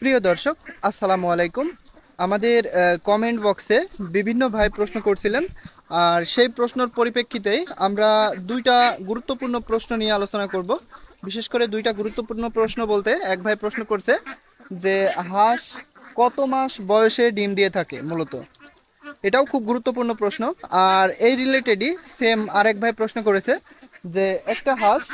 প্রিয় দর্শক, আসসালামু আলাইকুম। আমাদের কমেন্ট বক্সে বিভিন্ন ভাই প্রশ্ন করছিলেন। আর সেই প্রশ্নের পরিপ্রেক্ষিতেই আমরা দুইটা গুরুত্বপূর্ণ প্রশ্ন নিয়ে আলোচনা করব। বিশেষ করে দুইটা গুরুত্বপূর্ণ প্রশ্ন বলতে এক ভাই প্রশ্ন করছে যে, হাঁস কত মাস বয়সে ডিম দিয়ে থাকে মূলত? এটাও খুব গুরুত্বপূর্ণ প্রশ্ন। আর এই রিলেটেডই সেম আরেক ভাই প্রশ্ন করেছে যে, একটা হাঁস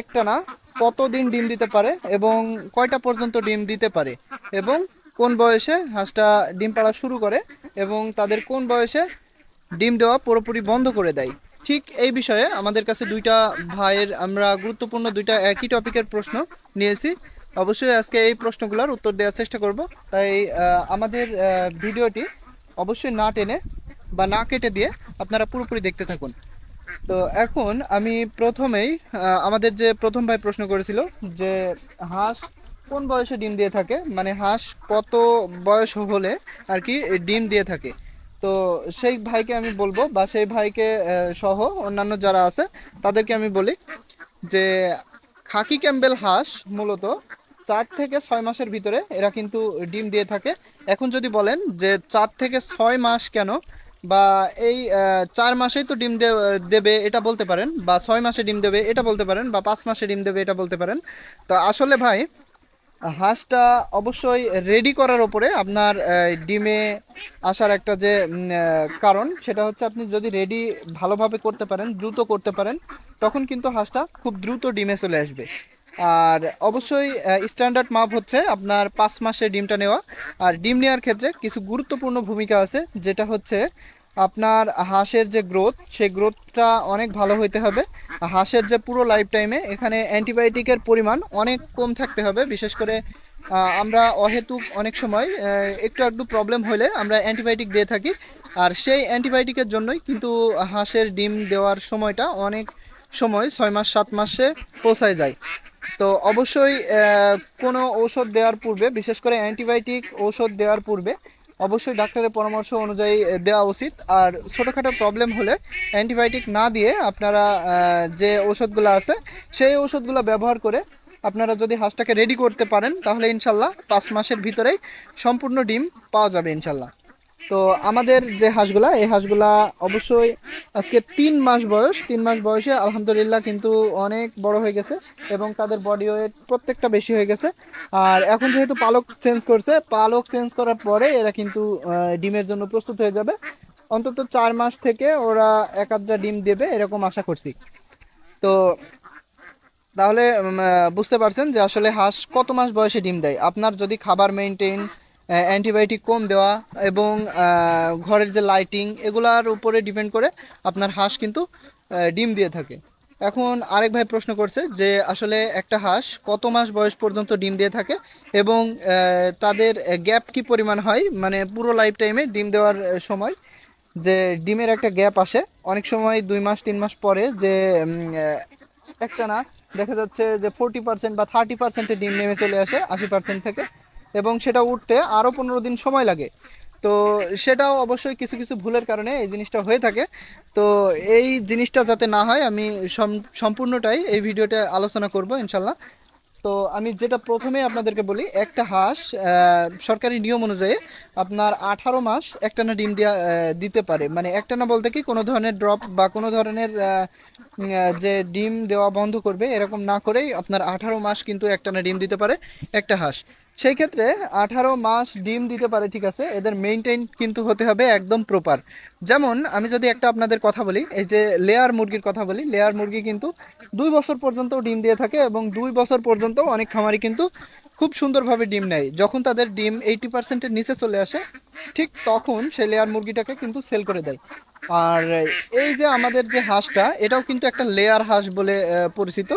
একটানা কতদিন ডিম দিতে পারে এবং কয়টা পর্যন্ত ডিম দিতে পারে এবং কোন বয়সে হাঁসটা ডিম পাড়া শুরু করে এবং তাদের কোন বয়সে ডিম দেওয়া পুরোপুরি বন্ধ করে দেয়? ঠিক এই বিষয়ে আমাদের কাছে দুইটা ভাইয়ের আমরা গুরুত্বপূর্ণ দুইটা একই টপিকের প্রশ্ন নিয়েছি। অবশ্যই আজকে এই প্রশ্নগুলোর উত্তর দেওয়ার চেষ্টা করব। তাই আমাদের ভিডিওটি অবশ্যই না টেনে বা না কেটে দিয়ে আপনারা পুরোপুরি দেখতে থাকুন। তো এখন আমি প্রথমেই আমাদের যে প্রথম ভাই প্রশ্ন করেছিল যে হাঁস কোন বয়সে ডিম দিয়ে থাকে? মানে হাঁস কত বয়স হলে আর কি ডিম দিয়ে থাকে? তো সেই ভাইকে আমি বলব বা সেই ভাইকে সহ অন্যান্য যারা আছে তাদেরকে আমি বলি যে খাকি ক্যাম্বেল হাঁস মূলত চার থেকে ছয় মাসের ভিতরে এরা কিন্তু ডিম দিয়ে থাকে। এখন যদি বলেন যে চার থেকে ছয় মাস কেন বা এই চার মাসেই তো ডিম দেবে, এটা বলতে পারেন, বা ছয় মাসে ডিম দেবে, এটা বলতে পারেন, বা পাঁচ মাসে ডিম দেবে, এটা বলতে পারেন। তো আসলে ভাই, হাঁসটা অবশ্যই রেডি করার ওপরে আপনার ডিমে আসার একটা যে কারণ, সেটা হচ্ছে আপনি যদি রেডি ভালোভাবে করতে পারেন, দ্রুত করতে পারেন, তখন কিন্তু হাঁসটা খুব দ্রুত ডিমে চলে আসবে। আর অবশ্যই স্ট্যান্ডার্ড মাপ হচ্ছে আপনার পাঁচ মাসে ডিমটা নেওয়া। আর ডিম নেওয়ার ক্ষেত্রে কিছু গুরুত্বপূর্ণ ভূমিকা আছে, যেটা হচ্ছে আপনার হাঁসের যে গ্রোথ সেই গ্রোথটা অনেক ভালো হইতে হবে। হাঁসের যে পুরো লাইফ টাইমে এখানে অ্যান্টিবায়োটিকের পরিমাণ অনেক কম থাকতে হবে। বিশেষ করে আমরা অহেতুক অনেক সময় একটু একটু প্রবলেম হলে আমরা অ্যান্টিবায়োটিক দিয়ে থাকি। আর সেই অ্যান্টিবায়োটিকের জন্যই কিন্তু হাঁসের ডিম দেওয়ার সময়টা অনেক সময় ছয় মাস, সাত মাসে পৌঁছায় যায়। তো অবশ্যই কোনো ঔষধ দেওয়ার পূর্বে, বিশেষ করে অ্যান্টিবায়োটিক ঔষধ দেওয়ার পূর্বে, অবশ্যই ডাক্তারের পরামর্শ অনুযায়ী দেওয়া উচিত। আর ছোটোখাটো প্রবলেম হলে অ্যান্টিবায়োটিক না দিয়ে আপনারা যে ওষুধগুলো আছে, সেই ওষুধগুলো ব্যবহার করে আপনারা যদি হাঁসটাকে রেডি করতে পারেন, তাহলে ইনশাল্লাহ পাঁচ মাসের ভিতরেই সম্পূর্ণ ডিম পাওয়া যাবে ইনশাল্লাহ। তো আমাদের যে হাঁসগুলা, এই হাঁসগুলা অবশ্যই আজকে তিন মাস বয়স, তিন মাস বয়সে আলহামদুলিল্লাহ কিন্তু অনেক বড় হয়ে গেছে এবং তাদের বডি ওয়েট প্রত্যেকটা বেশি হয়ে গেছে। আর এখন যেহেতু পালক চেঞ্জ করছে, পালক চেঞ্জ করার পরে এরা কিন্তু ডিমের জন্য প্রস্তুত হয়ে যাবে। অন্তত চার মাস থেকে ওরা এক আধটা ডিম দেবে এরকম আশা করছি। তো তাহলে বুঝতে পারছেন যে আসলে হাঁস কত মাস বয়সে ডিম দেয়? আপনার যদি খাবার মেনটেন অ্যান্টিবায়োটিক কম দেওয়া এবং ঘরের যে লাইটিং এগুলার উপরে ডিপেন্ড করে আপনার হাঁস কিন্তু ডিম দিয়ে থাকে। এখন আরেক ভাই প্রশ্ন করছে যে, আসলে একটা হাঁস কত মাস বয়স পর্যন্ত ডিম দিয়ে থাকে এবং তাদের গ্যাপ কি পরিমাণ হয়? মানে পুরো লাইফ টাইমে ডিম দেওয়ার সময় যে ডিমের একটা গ্যাপ আসে, অনেক সময় দুই মাস, তিন মাস পরে যে একটা না দেখা যাচ্ছে যে ফোরটি পার্সেন্ট বা থার্টি পার্সেন্টে ডিম নেমে চলে আসে, আশি পার্সেন্ট থেকে এবং সেটা উঠতে আরও পনেরো দিন সময় লাগে। তো সেটাও অবশ্যই কিছু কিছু ভুলের কারণে এই জিনিসটা হয়ে থাকে। তো এই জিনিসটা যাতে না হয়, আমি সম্পূর্ণটাই এই ভিডিওতে আলোচনা করব ইনশাল্লাহ। তো আমি যেটা প্রথমে আপনাদেরকে বলি, একটা হাঁস সরকারি নিয়ম অনুযায়ী আপনার আঠারো মাস একটানা ডিম দেওয়া দিতে পারে। মানে একটানা বলতে কি, কোনো ধরনের ড্রপ বা কোনো ধরনের যে ডিম দেওয়া বন্ধ করবে, এরকম না করেই আপনার আঠারো মাস কিন্তু একটানা ডিম দিতে পারে একটা হাঁস। সেই ক্ষেত্রে আঠারো মাস ডিম দিতে পারে, ঠিক আছে? এদের মেনটেন কিন্তু হতে হবে একদম প্রপার যেমন, আমি যদি একটা আপনাদের কথা বলি, এই যে লেয়ার মুরগির কথা বলি লেয়ার মুরগি কিন্তু দুই বছর পর্যন্ত ডিম দিয়ে থাকে এবং দুই বছর পর্যন্ত অনেক খামারি কিন্তু খুব সুন্দরভাবে ডিম নেয়। যখন তাদের ডিম এইটি পার্সেন্টের নিচে চলে আসে, ঠিক তখন সেই লেয়ার মুরগিটাকে কিন্তু সেল করে দেয়। আর এই যে আমাদের যে হাঁসটা, এটাও কিন্তু একটা লেয়ার হাঁস বলে পরিচিত।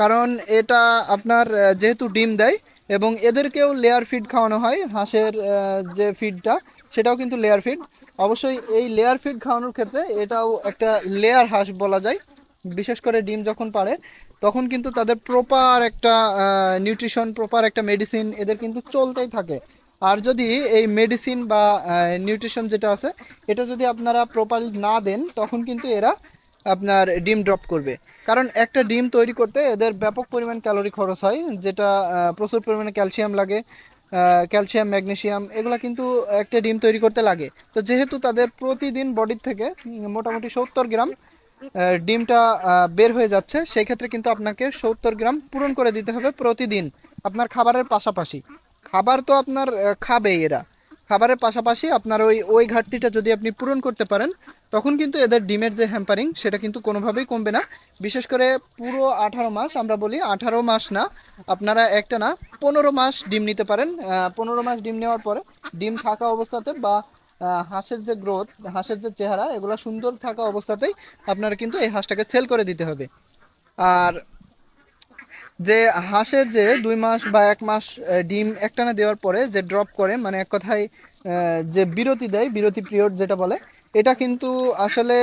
কারণ এটা আপনার যেহেতু ডিম দেয় এবং এদেরকেও লেয়ার ফিড খাওয়ানো হয়, হাঁসের যে ফিডটা সেটাও কিন্তু লেয়ার ফিড অবশ্যই এই লেয়ার ফিড খাওয়ানোর ক্ষেত্রে এটাও একটা লেয়ার হাঁস বলা যায়। বিশেষ করে ডিম যখন পারে, তখন কিন্তু তাদের প্রপার একটা নিউট্রিশন প্রপার একটা মেডিসিন এদের কিন্তু চলতেই থাকে। আর যদি এই মেডিসিন বা নিউট্রিশন যেটা আছে, এটা যদি আপনারা প্রপারলি না দেন, তখন কিন্তু এরা আপনার ডিম ড্রপ করবে। কারণ একটা ডিম তৈরি করতে এদের ব্যাপক পরিমাণ ক্যালোরি খরচ হয়, যেটা প্রচুর পরিমাণে ক্যালসিয়াম লাগে ক্যালসিয়াম ম্যাগনেশিয়াম এগুলো কিন্তু একটা ডিম তৈরি করতে লাগে। তো যেহেতু তাদের প্রতিদিন বডির থেকে মোটামুটি সত্তর গ্রাম ডিমটা বের হয়ে যাচ্ছে, সেই ক্ষেত্রে কিন্তু আপনাকে সত্তর গ্রাম পূরণ করে দিতে হবে প্রতিদিন আপনার খাবারের পাশাপাশি। খাবার তো আপনার খাবেই এরা। খাবারের পাশাপাশি আপনার ওই ওই ঘাটতিটা যদি আপনি পূরণ করতে পারেন তখন কিন্তু এদের ডিমের যে হ্যাম্পারিং সেটা কিন্তু কোনোভাবেই কমবে না। বিশেষ করে পুরো আঠারো মাস, আমরা বলি আঠারো মাস না, আপনারা একটা না, পনেরো মাস ডিম নিতে পারেন। পনেরো মাস ডিম নেওয়ার পরে ডিম থাকা অবস্থাতে বা হাঁসের যে গ্রোথ, হাঁসের যে চেহারা, এগুলো সুন্দর থাকা অবস্থাতেই আপনারা কিন্তু এই হাঁসটাকে সেল করে দিতে হবে। আর যে হাঁসের যে দুই মাস বা এক মাস ডিম একটানা দেওয়ার পরে যে ড্রপ করে মানে এক কথায় যে বিরতি দেয়, বিরতি পিরিয়ড যেটা বলে এটা কিন্তু আসলে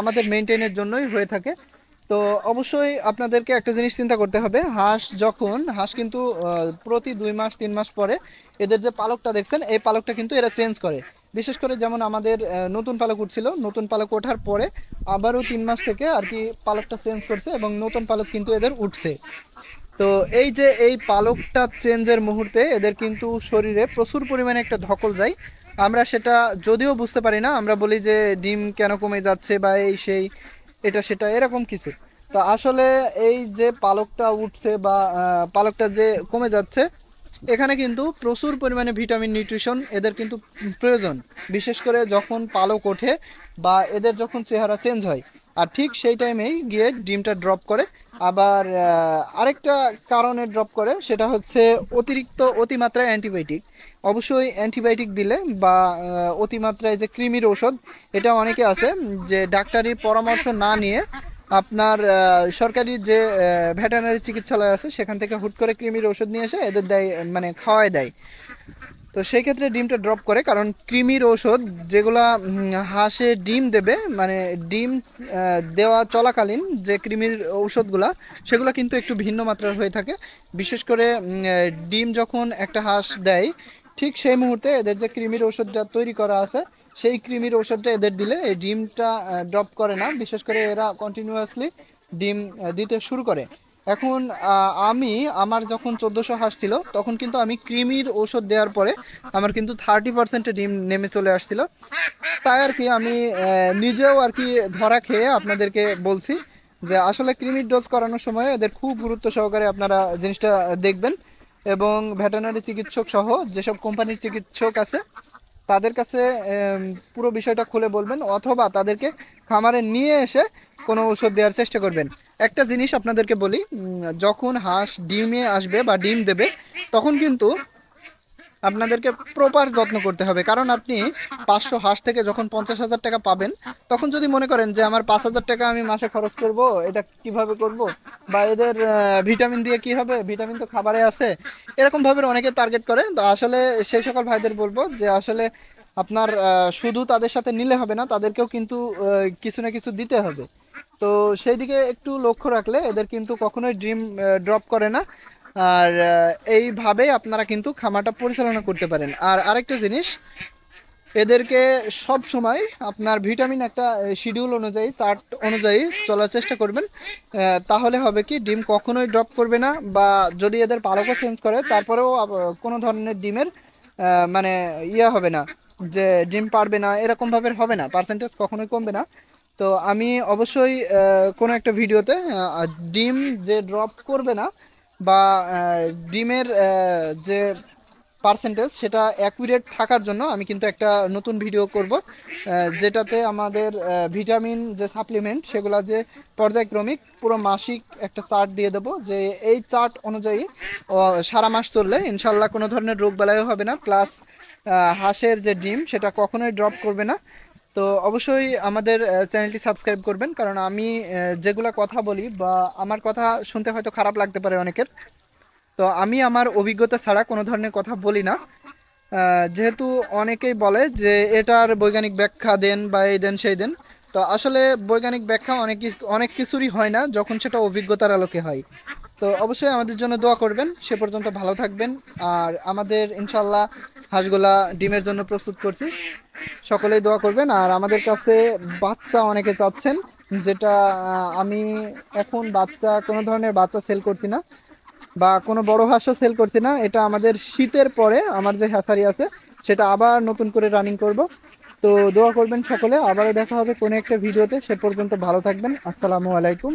আমাদের মেনটেনের জন্যই হয়ে থাকে। তো অবশ্যই আপনাদেরকে একটা জিনিস চিন্তা করতে হবে। হাঁস যখন, হাঁস কিন্তু প্রতি দুই মাস, তিন মাস পরে এদের যে পালকটা দেখছেন, এই পালকটা কিন্তু এরা চেঞ্জ করে। বিশেষ করে যেমন আমাদের নতুন পালক উঠছিল, নতুন পালক ওঠার পরে আবারও তিন মাস থেকে আর কি পালকটা চেঞ্জ করছে এবং নতুন পালক কিন্তু এদের উঠছে। তো এই যে এই পালকটা চেঞ্জের মুহূর্তে এদের কিন্তু শরীরে প্রচুর পরিমাণে একটা ধকল যায়। আমরা সেটা যদিও বুঝতে পারি না, আমরা বলি যে ডিম কেন কমে যাচ্ছে বা এই সেই, এটা সেটা, এরকম কিছু। তো আসলে এই যে পালকটা উঠছে বা পালকটা যে কমে যাচ্ছে, এখানে কিন্তু প্রচুর পরিমাণে ভিটামিন, নিউট্রিশন এদের কিন্তু প্রয়োজন। বিশেষ করে যখন পালক ওঠে বা এদের যখন চেহারা চেঞ্জ হয় আর ঠিক সেই টাইমেই গিয়ে ডিমটা ড্রপ করে। আবার আরেকটা কারণে ড্রপ করে, সেটা হচ্ছে অতিরিক্ত অতিমাত্রায় অ্যান্টিবায়োটিক অবশ্যই অ্যান্টিবায়োটিক দিলে বা অতিমাত্রায় যে কৃমির ওষুধ এটা অনেকে আছে যে ডাক্তারি পরামর্শ না নিয়ে আপনার সরকারি যে ভেটেরিনারি চিকিৎসালয় আছে, সেখান থেকে হুট করে কৃমির ওষুধ নিয়ে এসে এদের দেয় মানে খাওয়ায় দেয়। তো সেই ক্ষেত্রে ডিমটা ড্রপ করে, কারণ কৃমির ওষুধ যেগুলা হাঁসে ডিম দেবে মানে ডিম দেওয়া চলাকালীন যে কৃমির ঔষধগুলা, সেগুলো কিন্তু একটু ভিন্ন মাত্রার হয়ে থাকে। বিশেষ করে ডিম যখন একটা হাঁস দেয়, ঠিক সেই মুহূর্তে এদের যে কৃমির ওষুধটা তৈরি করা আছে, সেই কৃমির ওষুধটা এদের দিলে এই ডিমটা ড্রপ করে না। বিশেষ করে এরা কন্টিনিউয়াসলি ডিম দিতে শুরু করে। এখন আমি, আমার যখন চোদ্দোশো হাঁস ছিল, তখন কিন্তু আমি কৃমির ওষুধ দেওয়ার পরে আমার কিন্তু থার্টি পার্সেন্টে ডিম নেমে চলে আসছিল। তাই আর কি আমি নিজেও আর কি ধরা খেয়ে আপনাদেরকে বলছি যে আসলে কৃমির ডোজ করানোর সময় এদের খুব গুরুত্ব সহকারে আপনারা জিনিসটা দেখবেন এবং ভেটেরিনারি চিকিৎসক সহ যেসব কোম্পানির চিকিৎসক আছে তাদের কাছে পুরো বিষয়টা খুলে বলবেন অথবা তাদেরকে খামারে নিয়ে এসে কোনো ওষুধ দেওয়ার চেষ্টা করবেন। একটা জিনিস আপনাদেরকে বলি যখন হাঁস ডিমে আসবে বা ডিম দেবে, তখন কিন্তু আপনাদেরকে প্রপার যত্ন করতে হবে। কারণ আপনি পাঁচশো হাঁস থেকে যখন পঞ্চাশ হাজার টাকা পাবেন, তখন যদি মনে করেন যে আমার পাঁচ হাজার টাকা আমি মাসে খরচ করব, এটা কীভাবে করব? বা এদের ভিটামিন দিয়ে কি হবে? ভিটামিন তো খাবারে আছে। এরকম ভাবে অনেকে টার্গেট করে। তো আসলে সেই সকল ভাইদের বলব যে আসলে আপনার শুধু তাদের সাথে নিলে হবে না, তাদেরকেও কিন্তু কিছু না কিছু দিতে হবে। তো সেই দিকে একটু লক্ষ্য রাখলে এদের কিন্তু কখনোই ড্রিম ড্রপ করে না। আর এইভাবে আপনারা কিন্তু খামারটা পরিচালনা করতে পারেন। আর আরেকটা জিনিস, এদেরকে সব সময় আপনার ভিটামিন একটা শিডিউল অনুযায়ী, চার্ট অনুযায়ী চলার চেষ্টা করবেন। তাহলে হবে কি, ডিম কখনোই ড্রপ করবে না বা যদি এদের পালকও চেঞ্জ করে, তারপরেও কোনো ধরনের ডিমের মানে ইয়ে হবে না, যে ডিম পারবে না এরকমভাবে হবে না পার্সেন্টেজ কখনোই কমবে না। তো আমি অবশ্যই কোনো একটা ভিডিওতে ডিম যে ড্রপ করবে না বা ডিমের যে পার্সেন্টেজ সেটা অ্যাকুরেট থাকার জন্য আমি কিন্তু একটা নতুন ভিডিও করব যেটাতে আমাদের ভিটামিন যে সাপ্লিমেন্ট সেগুলো যে পর্যায়ক্রমিক পুরো মাসিক একটা চার্ট দিয়ে দেবো, যে এই চার্ট অনুযায়ী সারা মাস চললে ইনশাল্লাহ কোনো ধরনের রোগ বালাইও হবে না প্লাস হাঁসের যে ডিম সেটা কখনোই ড্রপ করবে না। তো অবশ্যই আমাদের চ্যানেলটি সাবস্ক্রাইব করবেন, কারণ আমি যেগুলো কথা বলি বা আমার কথা শুনতে হয়তো খারাপ লাগতে পারে অনেকের। তো আমি আমার অভিজ্ঞতা ছাড়া কোনো ধরনের কথা বলি না। যেহেতু অনেকেই বলে যে এটার বৈজ্ঞানিক ব্যাখ্যা দেন বা এই দেন, সেই দেন তো আসলে বৈজ্ঞানিক ব্যাখ্যা অনেক অনেক কিছুরই হয় না যখন সেটা অভিজ্ঞতার আলোকে হয়। তো অবশ্যই আমাদের জন্য দোয়া করবেন, সে পর্যন্ত ভালো থাকবেন। আর আমাদের ইনশাল্লাহ হাঁসগুলা ডিমের জন্য প্রস্তুত করছি। সকলেই দোয়া করবেন। আর আমাদের কাছে বাচ্চা অনেকে চাচ্ছেন, যেটা আমি এখন বাচ্চা, কোনো ধরনের বাচ্চা সেল করছি না বা কোনো বড় হাঁসও সেল করছি না। এটা আমাদের শীতের পরে, আমার যে হ্যাসারি আছে, সেটা আবার নতুন করে রানিং করব। তো দোয়া করবেন সকলে। আবারও দেখা হবে কোনো একটা ভিডিওতে। সে পর্যন্ত ভালো থাকবেন। আসসালামু আলাইকুম।